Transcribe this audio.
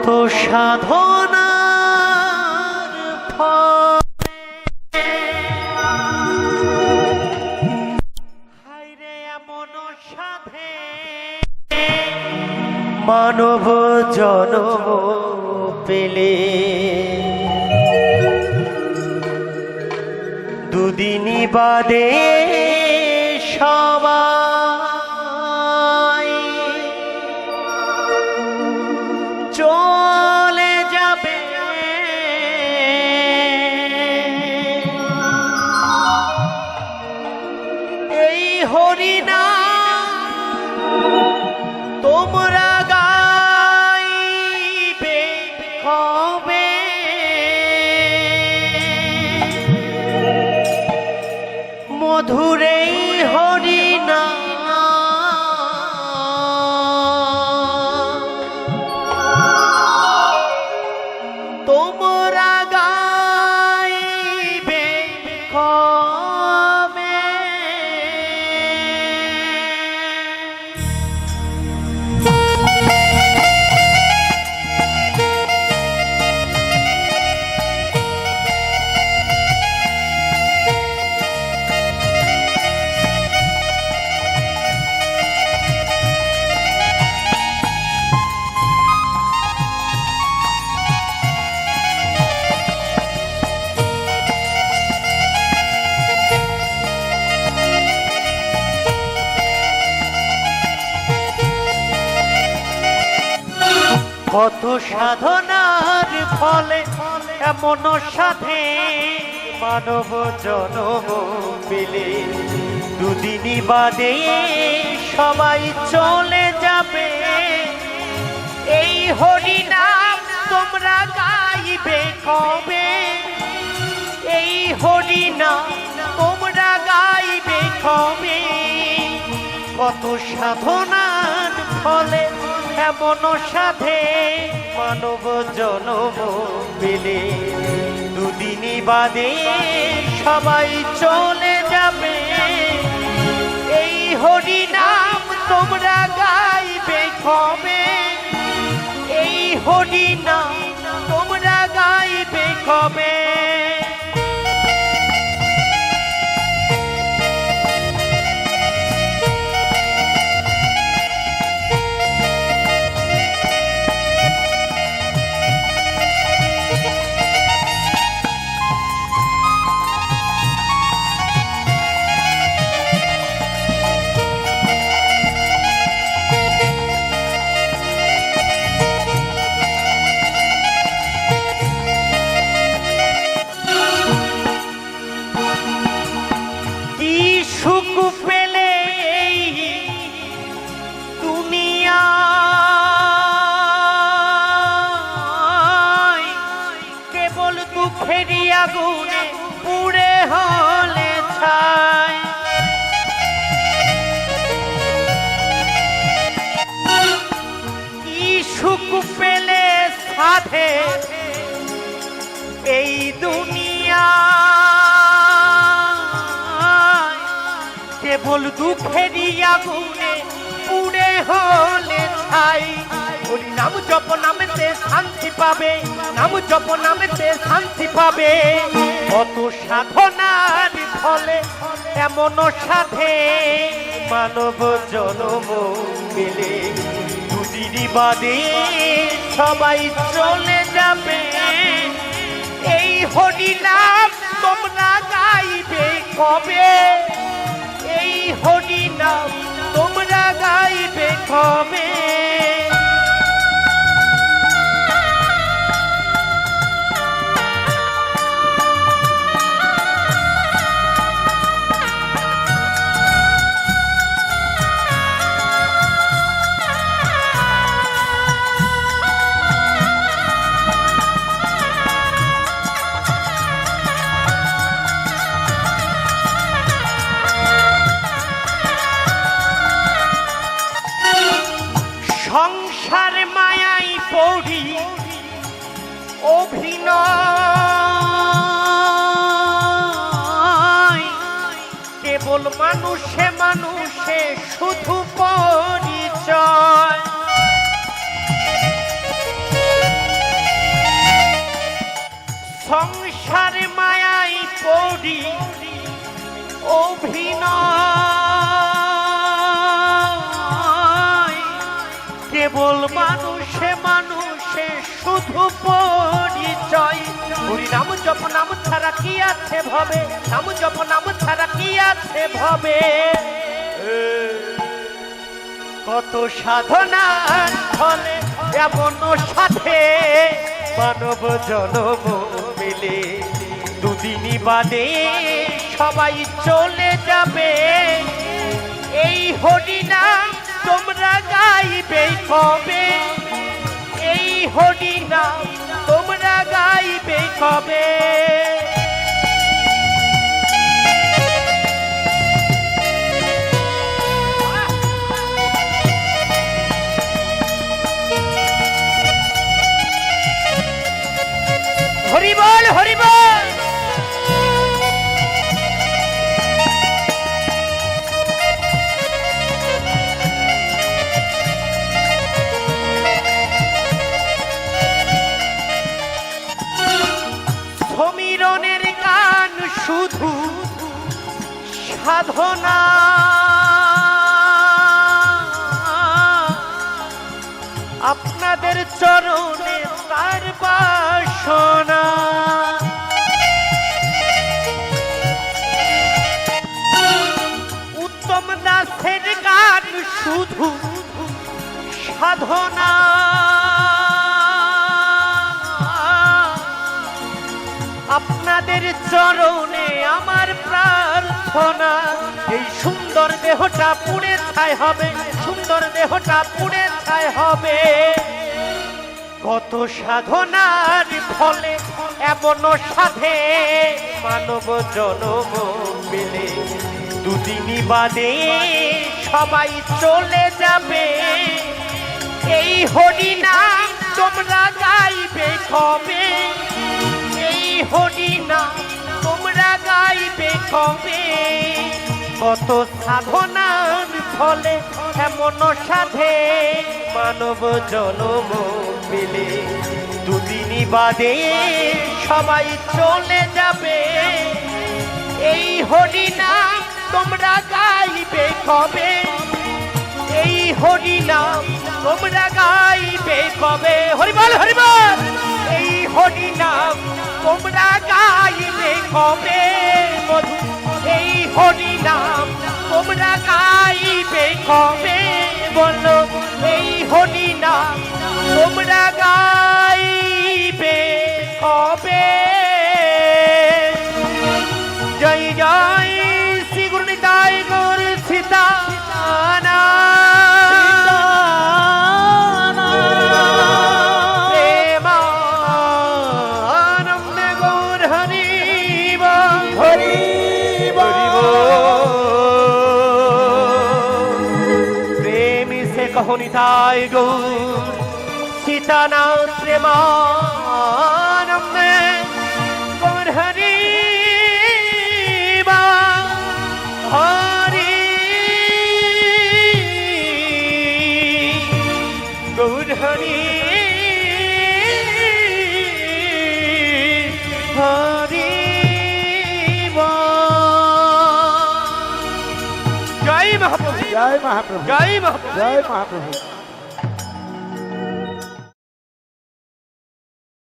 কত সাধনার ফলে। এমন সাধে। মানব জনম পেলে। দুদিনই বাদে সবাই কবে মধুরে কত সাধনার ফলে এমন সাথে মানব জনম পেলে দুদিনই বাদে সবাই চলে যাবে। এই হরিনাম তোমরা গাইবে কবে? এই হরিনাম তোমরা গাইবে কবে? কত সাধনার ফলে এমন সাধে মানব জনম পেলে দুদিনই বাদে সবাই চলে যাবে। এই হরিনাম তোমরা গাইবে কবে এই হরিনাম তোমরা গাইবে কবে দুঃখেরই আগুনে পুড়ে হলে ছাই। পেলে সাথে এই দুনিয়া? কেবল দুঃখেরই আগুনে পুড়ে হলে ছাই। ওই নাম জপ নামেতে শান্তি পাবে, নাম জপ নামেতে শান্তি পাবে। কত সাধনার ফলে এমন সাধে, মানব জনম মিলে দুদিনই বাদে সবাই চলে যাবে। এই হরিনাম তোমরা গাইবে কবে? এই হরিনাম তোমরা গাইবে কবে? মানুষে মানুষে শুধু পরিচয়। সংসার মায়াই পড়ি, অভিনয়। কেবল মানুষে মানুষে শুধু পরিচয়। হরি নাম জপ নাম ছাড়া কি আছে ভবে? নাম জপ নাম আছে ভবে। কত সাধনার ফলে এমন সাথে। মানব জনম মিলে দুদিনই বাদে সবাই চলে যাবে। এই হরিনাম তোমরা গাইবে কবে? এই হরিনাম তোমরা গাইবে কবে? সাধনা। আপনাদের চরণে তার বাসনা। উত্তম দাসের গান শুধু সাধনা। আপনাদের চরণে প্রার্থনা এই সুন্দর দেহটা পুড়ে ছাই হবে, সুন্দর দেহটা পুড়ে ছাই হবে। কত সাধনার ফলে এমন সাধে মানব জনম মিলে দুদিনই বাদে সবাই চলে যাবে। এই হরিনাম তোমরা গাইবে কবে? এই হরিনাম তোমরা গাইবে কবে? কত সাধনার ফলে এমন সাধে? মানব জনম মিলে দুদিনই বাদে সবাই চলে যাবে। এই হরি হরিনাম তোমরা গাইবে কবে? এই হরি হরিনাম তোমরা গাইবে কবে? হরিবল হরিবল এই হরি হরিনাম তোমরা গাইবে কবে মধু, এই হরিনাম তোমরা গাইবে কবে বলো? এই হরিনাম তোমরা গাইবে কবে? জয় জয়। প্রেমী সে কহো নিতাই গৌর সীতানা প্রেমানন্দে গৌর হরিব হরি। গৌর হরি হরি। জয় মহাপ্রভু জয় মহাপ্রভু জয় মহাপ্রভু জয় মহাপ্রভু